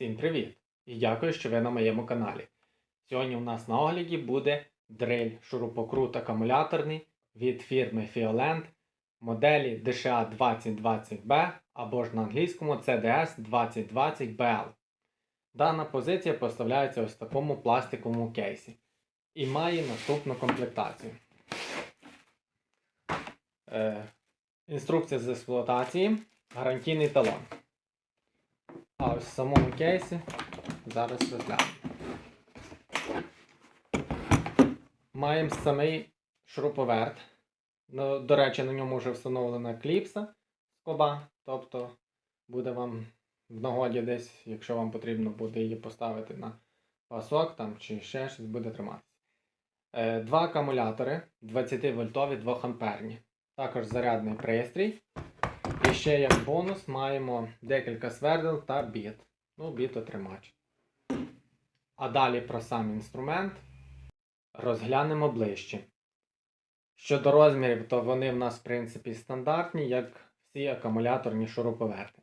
Всім привіт! І дякую, що ви на моєму каналі. Сьогодні у нас на огляді буде дриль шурупокрут акумуляторний від фірми Fiolent моделі DSHA 2020B або ж на англійському CDS 2020BL. Дана позиція поставляється ось такому пластиковому кейсі і має наступну комплектацію. Е, інструкція з експлуатації, гарантійний талон. А ось в самому кейсі зараз розглянемо. Маємо самий шуруповерт. Ну, До речі, на ньому вже встановлена кліпса скоба, тобто буде вам в нагоді десь, якщо вам потрібно буде її поставити на пасок там, чи ще щось буде триматися. Е, Два акумулятори 20 вольтові 2 амперні. Також зарядний пристрій. Ще як бонус маємо декілька свердел та біт. Ну, бітотримач. А далі про сам інструмент розглянемо ближче. Щодо розмірів, то вони в нас, в принципі, стандартні, як всі акумуляторні шуруповерти.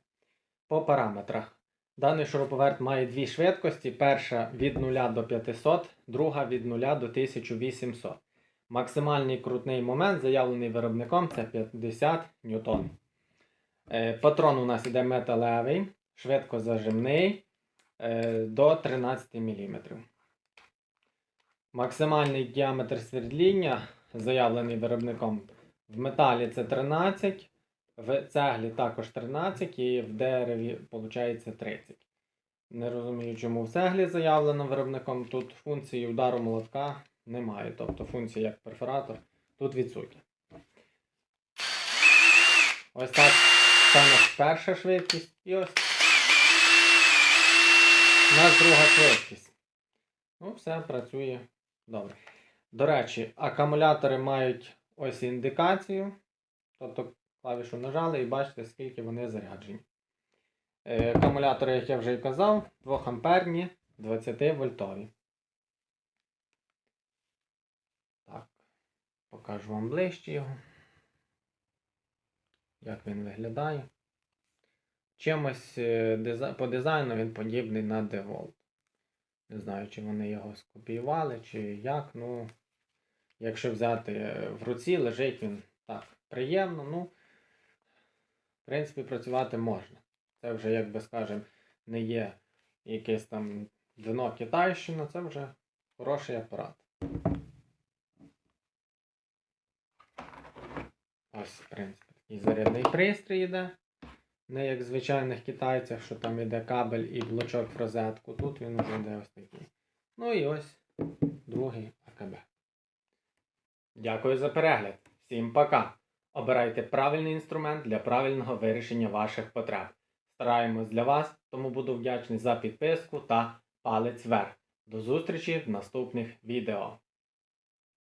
По параметрах. Даний шуруповерт має дві швидкості: перша від 0 до 500, друга від 0 до 1800. Максимальний крутний момент, заявлений виробником, це 50 ньютон. Е, Патрон у нас іде металевий, швидкозажимний е, до 13 мм. Максимальний діаметр свердління, заявлений виробником, в металі це 13, в цеглі також 13 і в дереві виходить 30. Не розумію, чому в цеглі заявлено виробником. Тут функції удару молотка немає. Тобто функція як перфоратор тут відсутня. Ось так це у перша швидкість і ось у нас друга швидкість. Ну, все працює добре. До речі, акумулятори мають ось індикацію. Тобто клавішу нажали і бачите, скільки вони заряджені. Е, Акумулятори, як я вже і казав, 2 амперні 20 вольтові. Так, покажу вам ближче його. Як він виглядає. Чимось е, по дизайну він подібний на DeWalt. Не знаю, чи вони його скопіювали, чи як. Ну, якщо взяти е, в руці, лежить він так приємно. Ну, в принципі, працювати можна. Це вже, як би скажемо, не є якесь там дно Китайщина, це вже хороший апарат. Ось, в принципі, такий зарядний пристрій йде. Не як в звичайних китайцях, що там йде кабель і блочок в розетку. Тут він вже йде ось такий. Ну і ось другий АКБ. Дякую за перегляд. Всім пока! Обирайте правильний інструмент для правильного вирішення ваших потреб. Стараємось для вас, тому буду вдячний за підписку та палець вверх. До зустрічі в наступних відео.